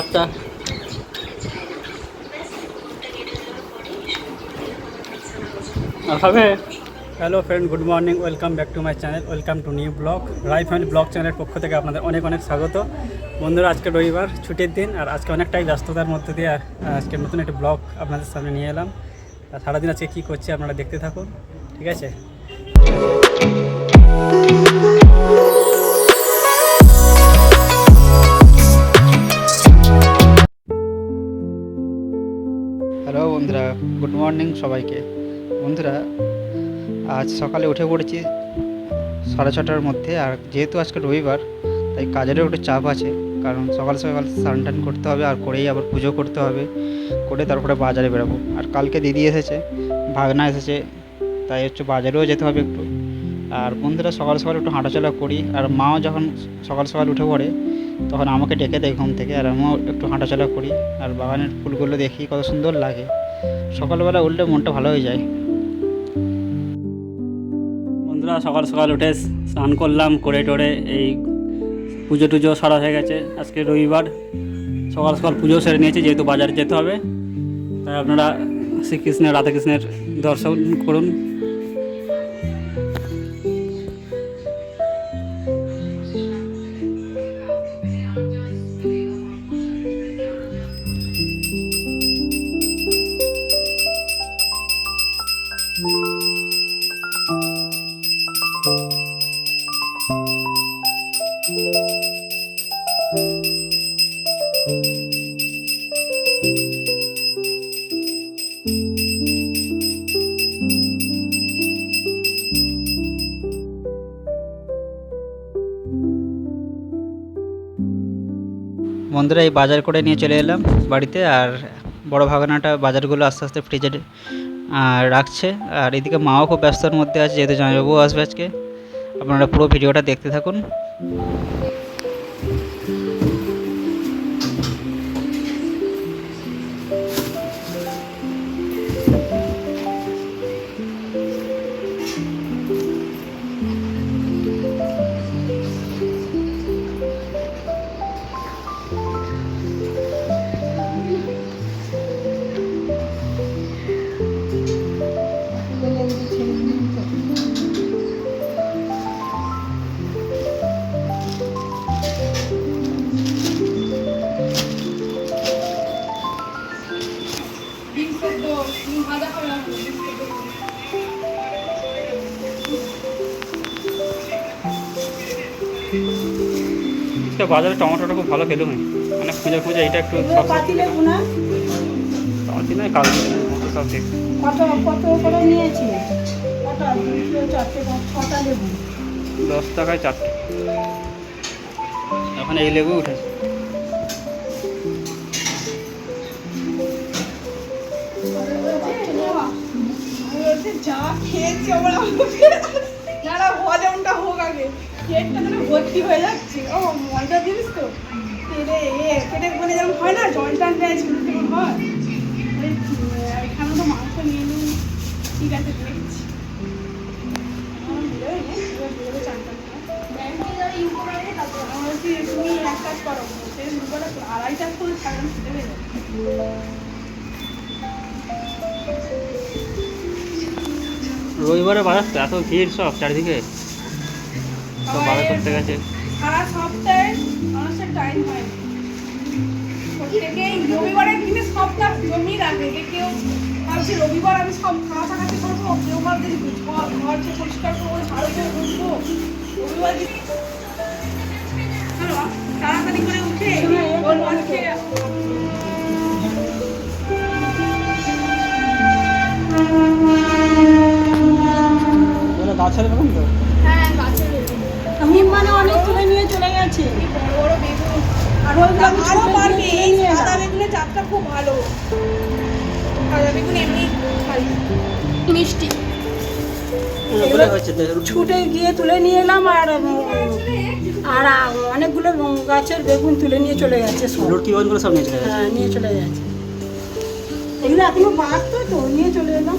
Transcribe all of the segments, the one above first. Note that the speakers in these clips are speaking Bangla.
আচ্ছা আর খাবে hello friend good morning welcome back to my channel welcome to new vlog Rai family vlog চ্যানেলের পক্ষ থেকে আপনাদের অনেক অনেক স্বাগত। বন্ধুরা আজকে রবিবার ছুটির দিন আর আজকে অনেকটাই ব্যস্ততার মধ্যে দিয়ে আর আজকে নতুন একটি ব্লগ আপনাদের সামনে নিয়ে এলাম। আর সারাদিন আজকে কী করছি আপনারা দেখতে থাকুন ঠিক আছে? বন্ধুরা গুড মর্নিং সবাইকে। বন্ধুরা, আজ সকালে উঠে পড়েছি সাড়ে ছটার মধ্যে, আর যেহেতু আজকে রবিবার, তাই কাজেরও একটু চাপ আছে, কারণ সকাল সকাল স্নান টান করতে হবে, আর করেই আবার পুজো করতে হবে, করে তারপরে বাজারে বেরোবো। আর কালকে দিদি এসেছে, ভাগনা এসেছে, তাই হচ্ছে বাজারেও যেতে হবে একটু। আর বন্ধুরা, সকাল সকাল একটু হাঁটাচলা করি, আর মাও যখন সকাল সকাল উঠে পড়ে, তখন আমাকে ডেকে দেয় ঘুম থেকে, আর আমিও একটু হাঁটাচলা করি, আর বাগানের ফুলগুলো দেখি কত সুন্দর লাগে। সকালবেলা উঠলে মনটা ভালো হয়ে যায়। বন্ধুরা, সকাল সকাল উঠে স্নান করলাম, করে টোরে এই পুজো টুজো সারা হয়ে গেছে। আজকে রবিবার, সকাল সকাল পুজো সেরে নিয়েছি, যেহেতু বাজারে যেতে হবে। তাই আপনারা শ্রীকৃষ্ণের, রাধাকৃষ্ণের দর্শন করুন। বন্ধুরা, এই বাজার করে নিয়ে চলে এলাম বাড়িতে, আর বড় ভাগনাটা বাজারগুলো আস্তে আস্তে ফ্রিজে রাখছে। আর এদিকে মাও খুব ব্যস্তর মধ্যে আছে, যেহেতু জামাইবাবু আসবে আজকে। আপনারা পুরো ভিডিওটা দেখতে থাকুন। বাজারে টমেটোটা খুব ভালো খেলো হয়। মানে খুঁজে খুঁজে এটা একটু পাতি লেবু না? টমেটো নয় কাল সব ঠিক কত কত করে নিয়েছি? দশ টাকায় চারটে। এখন এই লেবু উঠেছে। যা খেয়েছি আমরা হজমটা হোক আগে। পেটটা ভর্তি হয়ে যাচ্ছে। ও মজা জিনিস তো? পেটে এ, পেটে মানে যেমন হয় না, জল টান দেয় ছিল তেমন হয়। এখানে তো মাংস নিয়ে নিন ঠিক আছে, দেখছি। রবিবারে বাজার তো এত ভিড় সব চারিদিকে। সব বাজার করতে গেছে। সারা সপ্তাহে মানুষের টাইম হয় না। প্রত্যেকেই রবিবারের দিনে সবটা জমিয়ে রাখে যে কেউ ভাবছে রবিবার আমি সব করব কেউ ভাবছে ঘর ঘর যে পরিষ্কার করব ঝাড়ু করে বসবো রবিবার দিন তাড়াতাড়ি করে উঠে ওর গাছের বেগুন তো? আর পারবে এই সাদা বেগুনের খুব ভালো। সাদা বেগুন এমনি মিষ্টি। বলে হচ্ছে তো, ছুটে গিয়ে তুলে নিয়ে এলাম আর আর অনেকগুলো গাছের বেগুন তুলে নিয়ে চলে গেছে সব। লুটকি বেগুনগুলো সব নিয়ে চলে গেছে? হ্যাঁ নিয়ে চলে গেছে। এগুলো এখনও বাড়তো তো নিয়ে চলে এলাম।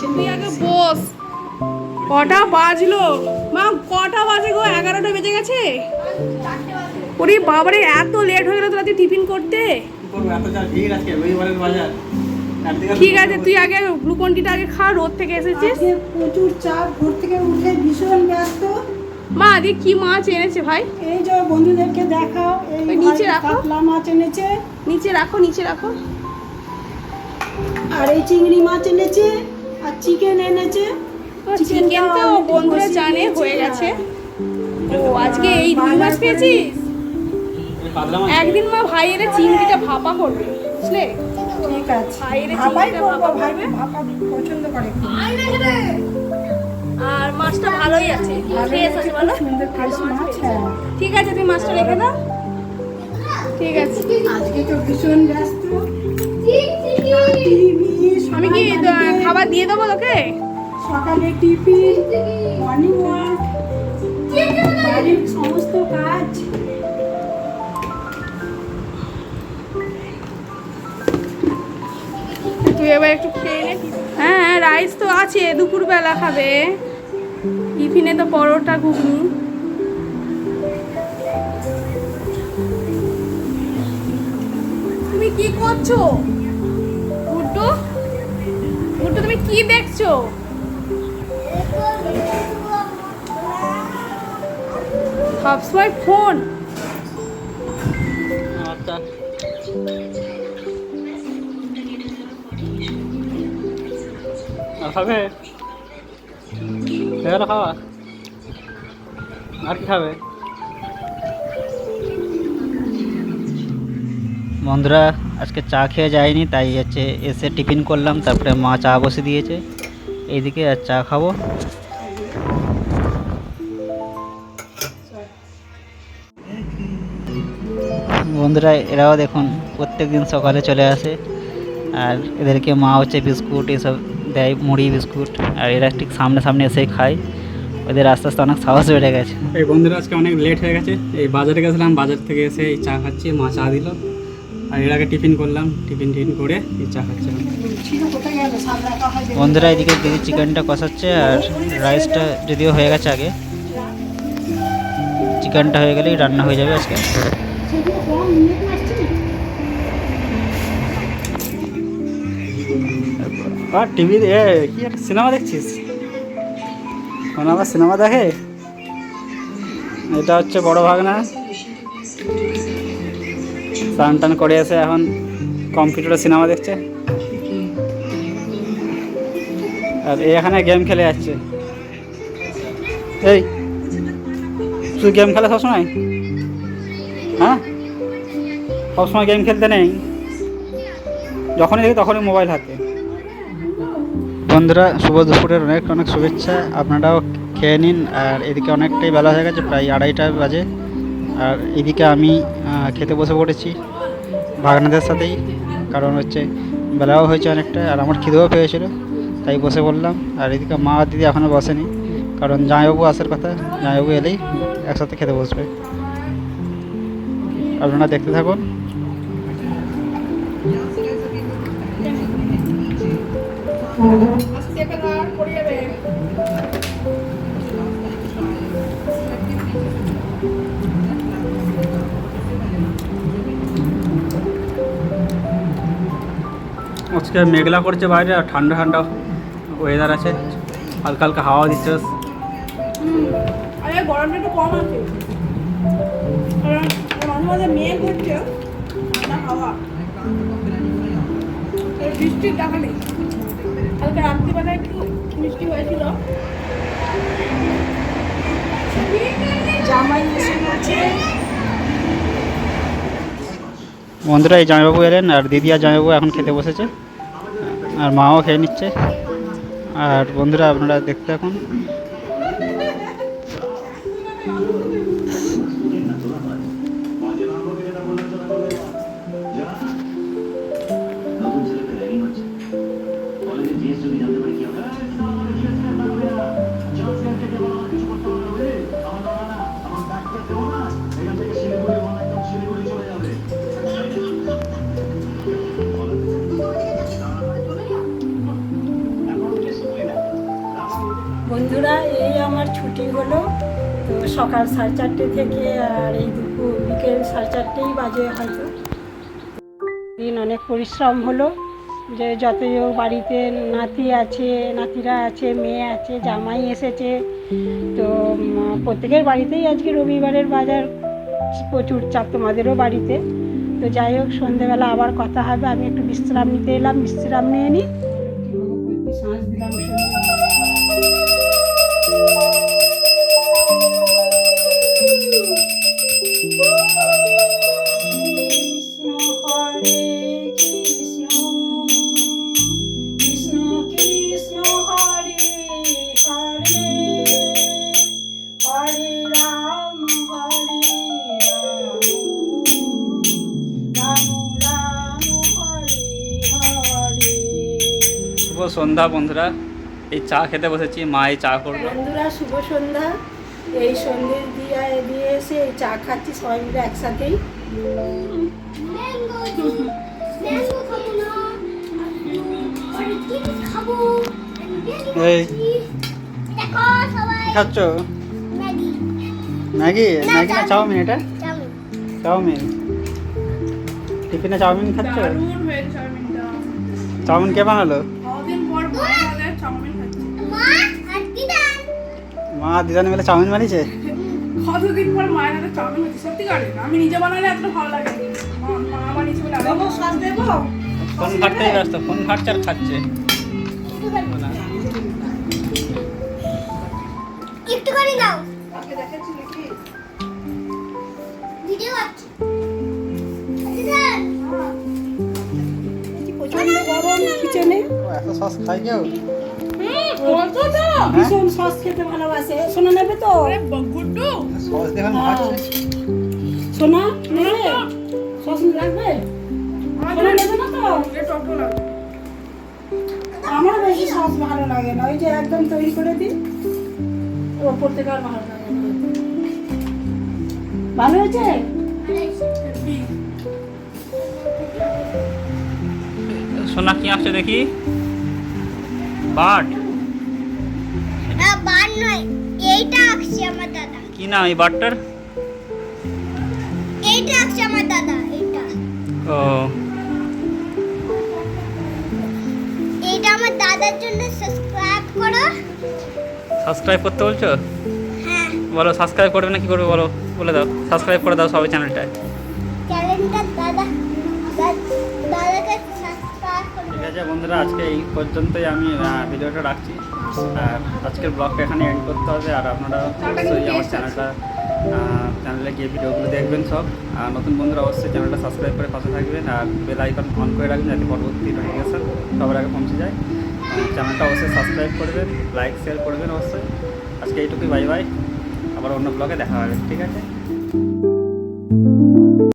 তুই নিয়ে আগে আসি। বস। কটা বাজলো? মা কটা বাজে গো? এগারোটা বেজে গেছে। ওরে বাবারে এত লেট হয়ে গেল তোরা তুই টিফিন করতে। ঠিক আছে তুই আগে গ্লুকন্ডিটা আগে খা রোদ থেকে এসেছিস। প্রচুর চাপ ভোর থেকে উঠে ভীষণ ব্যস্ত। মা আজকে কি মাছ এনেছে ভাই? এই যে বন্ধুদেরকে দেখাও এই ওই নিচে রাখো। কাতলা মাছ এনেছে। নিচে রাখো নিচে রাখো। আর এই চিংড়ি মাছ এনেছে আর চিকেন এনেছে। চিকেন তো বন্ধুরা জানে হয়ে গেছে। ও আজকে এই রুই মাছ পেয়েছিস? একদিন মা ভাইয়ের চিংড়িটা ভাপা করবে বুঝলে? ঠিক আছে। ভাইয়ের চিংড়িটা ভাপা ভাই করবে। ভাপা পছন্দ করে। আর মাছটা ভালোই আছে। ফ্রেশ আছে বলো? মাছ হ্যাঁ। ঠিক আছে তুমি মাছটা রেখে দাও। ঠিক আছে। আজকে তো ভীষণ ব্যস্ত। আমি কি খাবার দিয়ে দেবো তোকে? সকালে টিফিন মর্নিং ওয়াক বাড়ির সমস্ত কাজ। তুই এবার একটু খেয়ে নে। হ্যাঁ হ্যাঁ রাইস তো আছে দুপুরবেলা খাবে। টিফিনে তো পরোটা, ঘুগনি। তুমি কি করছ? গুড্ডু গুড্ডু, তুমি কি দেখছ? সবসময় ফোন খাবে? গেল খাওয়া? আর কি খাবে? বন্ধুরা, আজকে চা খেয়ে যায়নি তাই হচ্ছে এসে টিফিন করলাম, তারপরে মা চা বসে দিয়েছে। এইদিকে আর চা খাব। বন্ধুরা, এরাও দেখুন প্রত্যেক দিন সকালে চলে আসে। আর এদেরকে মা হচ্ছে বিস্কুট, এসব দেয় মুড়ি বিস্কুট আর এরা ঠিক সামনে সামনে এসে খায় ওদের আস্তে আস্তে অনেক সাহস বেড়ে গেছে এই বন্ধুরা আজকে অনেক লেট হয়ে গেছে এই বাজারে গেছিলাম বাজার থেকে এসে এই চা খাচ্ছি মা চা দিল আর এর আগে টিফিন করলাম টিফিন টিফিন করে এই চা খাচ্ছি এখন। ছিল কোথায় গেল সাত রাখা দেখো। বন্ধুরা এদিকে দিদি চিকেনটা কষাচ্ছে আর রাইসটা যদিও হয়ে গেছে আগে চিকেনটা হয়ে গেলেই রান্না হয়ে যাবে আজকে আর টিভি এ, কি একটা সিনেমা দেখছিস? মানে আবার সিনেমা দেখে? এটা হচ্ছে বড় ভাগনা। স্নান টান করে এসে এখন, কম্পিউটারে সিনেমা দেখছে। আর এখানে গেম খেলে যাচ্ছে। এই, তুই গেম খেলে সবসময়? হ্যাঁ? সবসময় গেম খেলতে নেই? যখনই দেখি তখনই মোবাইল হাতে। বন্ধুরা, শুভ দুপুরের অনেক অনেক শুভেচ্ছা। আপনারাও খেয়ে নিন। আর এদিকে অনেকটাই বেলা হয়ে গেছে, প্রায় আড়াইটা বাজে। আর এদিকে আমি খেতে বসে পড়েছি ভাগনাদের সাথেই, কারণ হচ্ছে বেলাও হয়েছে অনেকটা, আর আমার খিদেও পেয়েছিল, তাই বসে পড়লাম। আর এদিকে মা দিদি এখনও বসেনি, কারণ জামাইবাবু আসার কথা, জামাইবাবু এলেই একসাথে খেতে বসবে। আপনারা দেখতে থাকুন। আজকে মেঘলা করছে বাইরে আর ঠান্ডা ঠান্ডা ওয়েদার আছে। হালকা হালকা হাওয়া দিচ্ছে। গরমটা একটু বৃষ্টির দেখা নেই। কালকে একটু মিষ্টি হয়েছিল। বন্ধুরা, এই জামাইবাবু এলেন আর দিদি আর জামাইবাবু এখন খেতে বসেছে। আর মাও খেয়ে নিচ্ছে। আর বন্ধুরা, আপনারা দেখতে এখন সকাল সাড়ে চারটে থেকে আর এই দুপুর বিকেল সাড়ে চারটেই বাজে হয়তো। দিন অনেক পরিশ্রম হলো, যে যতই বাড়িতে নাতি আছে, নাতিরা আছে, মেয়ে আছে, জামাই এসেছে, তো প্রত্যেকের বাড়িতেই আজকে রবিবারের বাজার প্রচুর চাপ তোমাদেরও বাড়িতে। তো যাই হোক, সন্ধেবেলা আবার কথা হবে, আমি একটু বিশ্রাম নিতে এলাম, বিশ্রাম নিয়ে নিই। সন্ধ্যা বন্ধুরা এই চা খেতে বসেছি মা এই চা করল। বন্ধুরা শুভ সন্ধ্যা। এই সন্ধ্যে দিয়ে দিয়ে এসে এই চা খাচ্ছি সবাই মিলে একসাথেই। ম্যাঙ্গো ম্যাঙ্গো খাব না। আর কি খাব? এই। দেখো সবাই। কি খাচ্ছ? ম্যাগি। ম্যাগি? ম্যাগি না চাউমিন। এটা? চাউমিন। টিফিনে চাউমিন খাচ্ছ? চাউমিন কে বানালো? মা দিদানে মিলে চাউমিন বানিয়েছে? কতদিন পর মায়ের হাতে চাউমিন হচ্ছে সত্যি কারে? আমি নিজে বানালে এত ভালো লাগে। মা মা বানিয়েছে বলে দেবো শ্বাস দেবো? ফোন ঘাটতেই ব্যস্ত ফোন ঘাটছে আর খাচ্ছে। একটু করে দাও। কাকে দেখেছি নাকি? ভিডিও আছে। প্রচণ্ড গরম কিচেনে এত সস খাই কেউ? ভীষণ সস খেতে ভালোবাসে। সোনা নেবে তো? আরে গুড্ডু সস দেখুন সোনা নেবে? সস লাগবে? সোনা নেবে না তো? আমার বেশি সস ভালো লাগে না। ওই যে একদম তৈরি করে দিই ওপর থেকে আর ভালো লাগে না। ভালো হয়েছে? সোনা কি আসছে দেখি? বাট। না নয় এইটা আঁকছে আমার দাদা। কি নাম এই বাটটার? এইটা আঁকছে আমার দাদা এইটা। ও। এইটা আমার দাদার জন্য সাবস্ক্রাইব করো। সাবস্ক্রাইব করতে বলছো? হ্যাঁ। বলো সাবস্ক্রাইব করবে না কি করবে বলো বলে দাও। সাবস্ক্রাইব করে দাও সবাই চ্যানেলটায় ক্যালেন্ডার দাদা দাদাকে আছে বন্ধুরা, আজকে এই পর্যন্তই আমি ভিডিওটা রাখছি। আর আজকের ব্লগটা এখানে এন্ড করতে হবে। আর আপনারা অবশ্যই আমার চ্যানেলটা চ্যানেলে গিয়ে ভিডিওগুলো দেখবেন সব। আর নতুন বন্ধুরা অবশ্যই চ্যানেলটা সাবস্ক্রাইব করে পাশে থাকবেন। আর বেল আইকন অন করে রাখবেন যাতে পরবর্তী নোটিফিকেশন সবার আগে পৌঁছে যায়। চ্যানেলটা অবশ্যই সাবস্ক্রাইব করবেন লাইক শেয়ার করবেন অবশ্যই। আজকে এইটুকুই বাই বাই আবার অন্য ব্লগে দেখা হবে, ঠিক আছে?